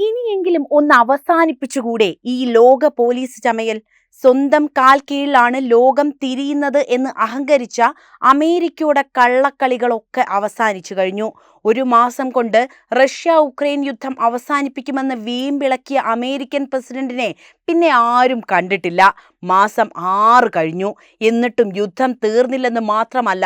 ഇനിയെങ്കിലും ഒന്ന് അവസാനിപ്പിച്ചുകൂടെ ഈ ലോക പോലീസ് ചമയൽ? സ്വന്തം കാൽ കീഴിലാണ് ലോകം തിരിയുന്നത് എന്ന് അഹങ്കരിച്ച അമേരിക്കയുടെ കള്ളക്കളികളൊക്കെ അവസാനിച്ചു കഴിഞ്ഞു. ഒരു മാസം കൊണ്ട് റഷ്യ ഉക്രൈൻ യുദ്ധം അവസാനിപ്പിക്കുമെന്ന് വീമ്പിളക്കിയ അമേരിക്കൻ പ്രസിഡന്റിനെ പിന്നെ ആരും കണ്ടിട്ടില്ല. മാസം ആറ് കഴിഞ്ഞു. എന്നിട്ടും യുദ്ധം തീർന്നില്ലെന്ന് മാത്രമല്ല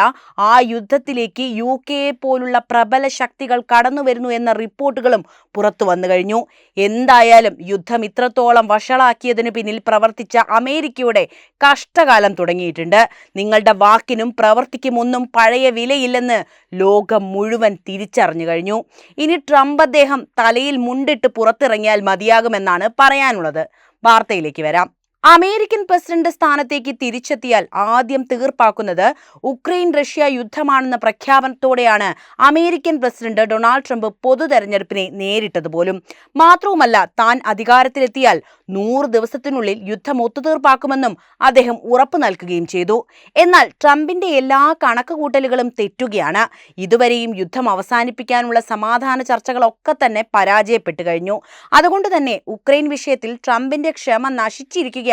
ആ യുദ്ധത്തിലേക്ക് യു കെയെ പോലുള്ള പ്രബല ശക്തികൾ കടന്നു വരുന്നു എന്ന റിപ്പോർട്ടുകളും പുറത്തു വന്നു കഴിഞ്ഞു. എന്തായാലും യുദ്ധം ഇത്രത്തോളം വഷളാക്കിയതിന് പിന്നിൽ പ്രവർത്തിച്ച അമേരിക്കയുടെ കഷ്ടകാലം തുടങ്ങിയിട്ടുണ്ട്. നിങ്ങളുടെ വാക്കിനും പ്രവർത്തിക്കും ഒന്നും പഴയ വിലയില്ലെന്ന് ലോകം മുഴുവൻ തിരിച്ചറിഞ്ഞു കഴിഞ്ഞു. ഇനി ട്രംപ് അദ്ദേഹം തലയിൽ മുണ്ടിട്ട് പുറത്തിറങ്ങിയാൽ മതിയാകുമെന്നാണ് പറയാനുള്ളത്. വാർത്തയിലേക്ക് വരാം അമേരിക്കൻ പ്രസിഡന്റ് സ്ഥാനത്തേക്ക് തിരിച്ചെത്തിയാൽ ആദ്യം തീർപ്പാക്കുന്നത് ഉക്രൈൻ റഷ്യ യുദ്ധമാണെന്ന പ്രഖ്യാപനത്തോടെയാണ് അമേരിക്കൻ പ്രസിഡന്റ് ഡൊണാൾഡ് ട്രംപ് പൊതു തെരഞ്ഞെടുപ്പിനെ നേരിട്ടത് പോലും. മാത്രവുമല്ല താൻ അധികാരത്തിലെത്തിയാൽ നൂറ് ദിവസത്തിനുള്ളിൽ യുദ്ധം ഒത്തുതീർപ്പാക്കുമെന്നും അദ്ദേഹം ഉറപ്പു നൽകുകയും ചെയ്തു. എന്നാൽ ട്രംപിന്റെ എല്ലാ കണക്കുകൂട്ടലുകളും തെറ്റുകയാണ്. ഇതുവരെയും യുദ്ധം അവസാനിപ്പിക്കാനുള്ള സമാധാന ചർച്ചകളൊക്കെ തന്നെ പരാജയപ്പെട്ടു കഴിഞ്ഞു. അതുകൊണ്ട് തന്നെ ഉക്രൈൻ വിഷയത്തിൽ ട്രംപിന്റെ ക്ഷമ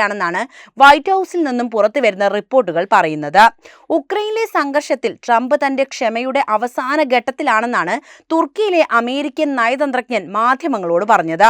നശിച്ചിരിക്കുകയാണെന്നാണ് വൈറ്റ് ഹൗസിൽ നിന്നും പുറത്തു വരുന്ന റിപ്പോർട്ടുകൾ പറയുന്നത്. ഉക്രൈനിലെ സംഘർഷത്തിൽ ട്രംപ് തന്റെ ക്ഷമയുടെ അവസാന ഘട്ടത്തിലാണെന്നാണ് തുർക്കിയിലെ അമേരിക്കൻ നയതന്ത്രജ്ഞൻ മാധ്യമങ്ങളോട് പറഞ്ഞത്.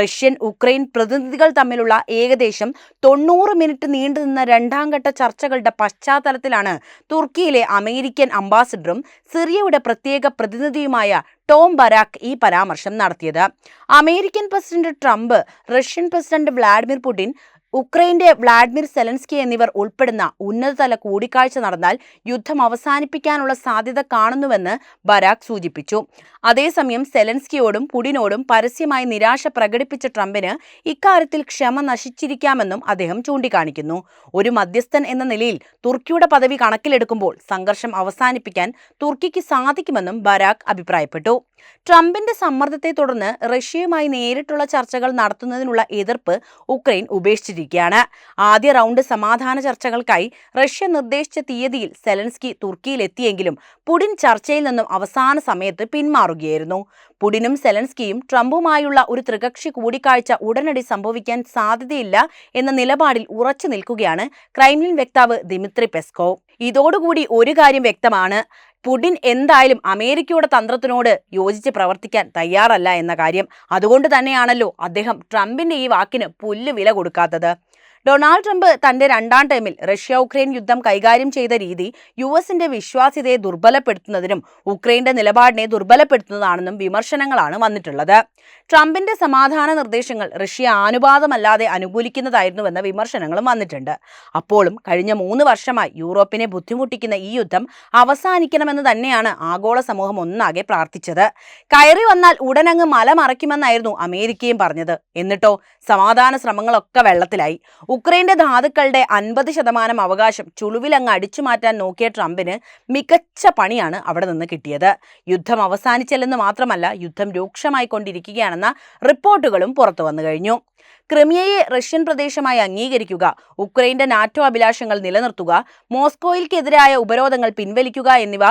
റഷ്യൻ ഉക്രൈൻ പ്രതിനിധികൾ തമ്മിലുള്ള ഏകദേശം തൊണ്ണൂറ് മിനിറ്റ് നീണ്ടുനിന്ന രണ്ടാം ഘട്ട ചർച്ചകളുടെ പശ്ചാത്തലത്തിലാണ് തുർക്കിയിലെ അമേരിക്കൻ അംബാസിഡറും സിറിയയുടെ പ്രത്യേക പ്രതിനിധിയുമായ ടോം ബരാക്ക് ഈ പരാമർശം നടത്തിയത്. American president Trump Russian president Vladimir Putin ഉക്രൈന്റെ Vladimir Zelensky എന്നിവർ ഉൾപ്പെടുന്ന ഉന്നതതല കൂടിക്കാഴ്ച നടന്നാൽ യുദ്ധം അവസാനിപ്പിക്കാനുള്ള സാധ്യത കാണുന്നുവെന്ന് ബരാക് സൂചിപ്പിച്ചു. അതേസമയം സെലൻസ്കിയോടും പുടിനോടും പരസ്യമായി നിരാശ പ്രകടിപ്പിച്ച ട്രംപിന് ഇക്കാര്യത്തിൽ ക്ഷമ നശിച്ചിരിക്കാമെന്നും അദ്ദേഹം ചൂണ്ടിക്കാണിക്കുന്നു. ഒരു മധ്യസ്ഥൻ എന്ന നിലയിൽ തുർക്കിയുടെ പദവി കണക്കിലെടുക്കുമ്പോൾ സംഘർഷം അവസാനിപ്പിക്കാൻ തുർക്കിക്ക് സാധിക്കുമെന്നും ബരാക് അഭിപ്രായപ്പെട്ടു. ട്രംപിന്റെ സമ്മർദ്ദത്തെ തുടർന്ന് റഷ്യയുമായി നേരിട്ടുള്ള ചർച്ചകൾ നടത്തുന്നതിനുള്ള എതിർപ്പ് ഉക്രൈൻ ഉപേക്ഷിച്ചിരിക്കുകയാണ് ആദ്യ റൗണ്ട് സമാധാന ചർച്ചകൾക്കായി റഷ്യ നിർദ്ദേശിച്ച തീയതിയിൽ സെലൻസ്കി തുർക്കിയിലെത്തിയെങ്കിലും പുടിൻ ചർച്ചയിൽ നിന്നും അവസാന സമയത്ത് പിന്മാറുകയായിരുന്നു. പുടിനും സെലൻസ്കിയും ട്രംപുമായുള്ള ഒരു ത്രികക്ഷി കൂടിക്കാഴ്ച ഉടനടി സംഭവിക്കാൻ സാധ്യതയില്ല എന്ന നിലപാടിൽ ഉറച്ചു നിൽക്കുകയാണ് ക്രൈംലിൻ വക്താവ് ദിമിത്രി പെസ്കോവ്. ഇതോടുകൂടി ഒരു കാര്യം വ്യക്തമാണ്. പുടിൻ എന്തായാലും അമേരിക്കയുടെ തന്ത്രത്തിനോട് യോജിച്ച് പ്രവർത്തിക്കാൻ തയ്യാറല്ല എന്ന കാര്യം. അതുകൊണ്ട് തന്നെയാണല്ലോ അദ്ദേഹം ട്രംപിന്റെ ഈ വാക്കിന് പുല്ല് വില കൊടുക്കാത്തത്. ഡൊണാൾഡ് ട്രംപ് തന്റെ രണ്ടാം ടൈമിൽ റഷ്യ ഉക്രൈൻ യുദ്ധം കൈകാര്യം ചെയ്ത രീതി യു എസിന്റെ വിശ്വാസ്യതയെ ദുർബലപ്പെടുത്തുന്നതിനും ഉക്രൈന്റെ നിലപാടിനെ ദുർബലപ്പെടുത്തുന്നതാണെന്നും വിമർശനങ്ങളാണ് വന്നിട്ടുള്ളത്. ട്രംപിന്റെ സമാധാന നിർദ്ദേശങ്ങൾ റഷ്യ ആനുപാതമല്ലാതെ അനുകൂലിക്കുന്നതായിരുന്നുവെന്ന വിമർശനങ്ങളും വന്നിട്ടുണ്ട്. അപ്പോഴും കഴിഞ്ഞ മൂന്ന് വർഷമായി യൂറോപ്പിനെ ബുദ്ധിമുട്ടിക്കുന്ന ഈ യുദ്ധം അവസാനിക്കണമെന്ന് തന്നെയാണ് ആഗോള സമൂഹം ഒന്നാകെ പ്രാർത്ഥിച്ചത്. കയറി വന്നാൽ ഉടനങ്ങ് മല മറയ്ക്കുമെന്നായിരുന്നു അമേരിക്കയും പറഞ്ഞത്. എന്നിട്ടോ സമാധാന ശ്രമങ്ങളൊക്കെ വെള്ളത്തിലായി. ഉക്രൈന്റെ ധാതുക്കളുടെ അൻപത് ശതമാനം അവകാശം ചുളുവിലങ്ങ് അടിച്ചു മാറ്റാൻ നോക്കിയ ട്രംപിന് മികച്ച പണിയാണ് അവിടെ നിന്ന് കിട്ടിയത്. യുദ്ധം അവസാനിച്ചില്ലെന്ന് മാത്രമല്ല യുദ്ധം രൂക്ഷമായി കൊണ്ടിരിക്കുകയാണെന്ന റിപ്പോർട്ടുകളും പുറത്തു വന്നു കഴിഞ്ഞു. ക്രിമിയയെ റഷ്യൻ പ്രദേശമായി അംഗീകരിക്കുക ഉക്രൈന്റെ നാറ്റോ അഭിലാഷങ്ങൾ നിലനിർത്തുക മോസ്കോയിൽക്കെതിരായ ഉപരോധങ്ങൾ പിൻവലിക്കുക എന്നിവ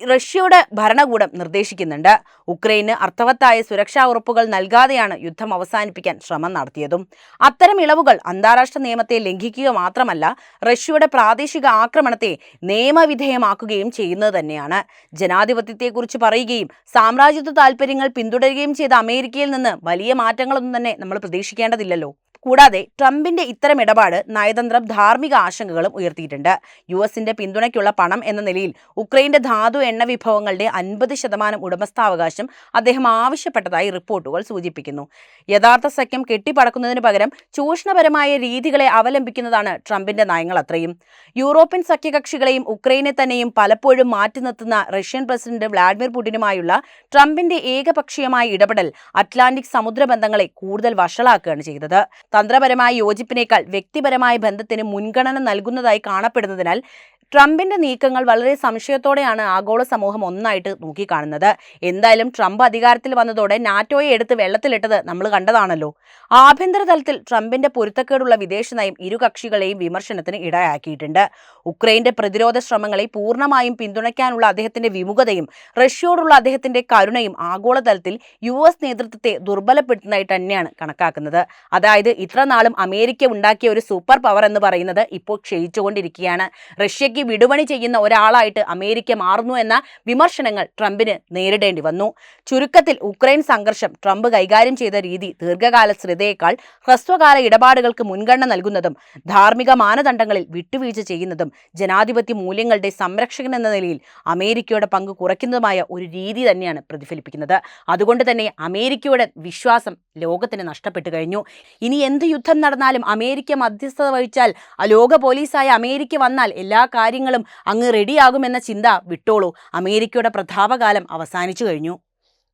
റഷ്യയുടെ ഭരണകൂടം നിർദ്ദേശിക്കുന്നുണ്ട്. ഉക്രൈന് അർത്ഥവത്തായ സുരക്ഷാ ഉറപ്പുകൾ നൽകാതെയാണ് യുദ്ധം അവസാനിപ്പിക്കാൻ ശ്രമം നടത്തിയതും. അത്തരം ഇളവുകൾ അന്താരാഷ്ട്ര നിയമത്തെ ലംഘിക്കുക മാത്രമല്ല റഷ്യയുടെ പ്രാദേശിക ആക്രമണത്തെ നിയമവിധേയമാക്കുകയും ചെയ്യുന്നത് തന്നെയാണ്. ജനാധിപത്യത്തെക്കുറിച്ച് പറയുകയും സാമ്രാജ്യത്വ താൽപ്പര്യങ്ങൾ പിന്തുടരുകയും ചെയ്ത അമേരിക്കയിൽ നിന്ന് വലിയ മാറ്റങ്ങളൊന്നും തന്നെ നമ്മൾ പ്രതീക്ഷിക്കേണ്ടതില്ലല്ലോ. കൂടാതെ ട്രംപിന്റെ ഇത്തരം ഇടപാട് നയതന്ത്രം ധാർമ്മിക ആശങ്കകളും ഉയർത്തിയിട്ടുണ്ട്. യു എസിന്റെ പിന്തുണയ്ക്കുള്ള പണം എന്ന നിലയിൽ ഉക്രൈന്റെ ധാതു എണ്ണ വിഭവങ്ങളുടെ അൻപത് ശതമാനം ഉടമസ്ഥാവകാശം അദ്ദേഹം ആവശ്യപ്പെട്ടതായി റിപ്പോർട്ടുകൾ സൂചിപ്പിക്കുന്നു. യഥാർത്ഥ സഖ്യം കെട്ടിപ്പടക്കുന്നതിന് പകരം ചൂഷണപരമായ രീതികളെ അവലംബിക്കുന്നതാണ് ട്രംപിന്റെ നയങ്ങൾ അത്രയും. യൂറോപ്യൻ സഖ്യകക്ഷികളെയും ഉക്രൈനെ തന്നെയും പലപ്പോഴും മാറ്റി നിർത്തുന്ന റഷ്യൻ പ്രസിഡന്റ് വ്ളാഡിമിർ പുടിനുമായുള്ള ട്രംപിന്റെ ഏകപക്ഷീയമായ ഇടപെടൽ അറ്റ്ലാന്റിക് സമുദ്ര ബന്ധങ്ങളെ കൂടുതൽ വഷളാക്കുകയാണ് ചെയ്തത്. തന്ത്രപരമായ യോജിപ്പിനേക്കാൾ വ്യക്തിപരമായ ബന്ധത്തിന് മുൻഗണന നൽകുന്നതായി കാണപ്പെടുന്നതിനാൽ ട്രംപിന്റെ നീക്കങ്ങൾ വളരെ സംശയത്തോടെയാണ് ആഗോള സമൂഹം ഒന്നായിട്ട് നോക്കിക്കാണുന്നത്. എന്തായാലും ട്രംപ് അധികാരത്തിൽ വന്നതോടെ നാറ്റോയെ എടുത്ത് വെള്ളത്തിലിട്ടത് നമ്മൾ കണ്ടതാണല്ലോ. ആഭ്യന്തര തലത്തിൽ ട്രംപിന്റെ പൊരുത്തക്കേടുള്ള വിദേശ നയം ഇരു കക്ഷികളെയും വിമർശനത്തിന് ഇടയാക്കിയിട്ടുണ്ട്. ഉക്രൈന്റെ പ്രതിരോധ ശ്രമങ്ങളെ പൂർണമായും പിന്തുണയ്ക്കാനുള്ള അദ്ദേഹത്തിന്റെ വിമുഖതയും റഷ്യയോടുള്ള അദ്ദേഹത്തിന്റെ കരുണയും ആഗോളതലത്തിൽ യു എസ് നേതൃത്വത്തെ ദുർബലപ്പെടുത്തുന്നതായിട്ട് തന്നെയാണ് കണക്കാക്കുന്നത്. അതായത് ഇത്ര നാളും അമേരിക്ക ഉണ്ടാക്കിയ ഒരു സൂപ്പർ പവർ എന്ന് പറയുന്നത് ഇപ്പോൾ ക്ഷയിച്ചുകൊണ്ടിരിക്കുകയാണ്. റഷ്യയ്ക്ക് വിടുപണി ചെയ്യുന്ന ഒരാളായിട്ട് അമേരിക്ക മാറുന്നു എന്ന വിമർശനങ്ങൾ ട്രംപിന് നേരിടേണ്ടി വന്നു. ചുരുക്കത്തിൽ ഉക്രൈൻ സംഘർഷം ട്രംപ് കൈകാര്യം ചെയ്ത രീതി ദീർഘകാല ശ്രദ്ധയേക്കാൾ ഹ്രസ്വകാല ഇടപാടുകൾക്ക് മുൻഗണന നൽകുന്നതും ധാർമ്മിക മാനദണ്ഡങ്ങളിൽ വിട്ടുവീഴ്ച ചെയ്യുന്നതും ജനാധിപത്യ മൂല്യങ്ങളുടെ സംരക്ഷകൻ എന്ന നിലയിൽ അമേരിക്കയുടെ പങ്ക് കുറയ്ക്കുന്നതുമായ ഒരു രീതി തന്നെയാണ് പ്രതിഫലിപ്പിക്കുന്നത്. അതുകൊണ്ട് തന്നെ അമേരിക്കയുടെ വിശ്വാസം ലോകത്തിന് നഷ്ടപ്പെട്ടു കഴിഞ്ഞു. ഇനി എന്ത് യുദ്ധം നടന്നാലും അമേരിക്ക മധ്യസ്ഥത വഹിച്ചാൽ ലോക പോലീസായ അമേരിക്ക വന്നാൽ എല്ലാ കാര്യങ്ങളും അങ്ങ് റെഡിയാകുമെന്ന ചിന്ത വിട്ടോളൂ. അമേരിക്കയുടെ പ്രതാപകാലം അവസാനിച്ചു കഴിഞ്ഞു.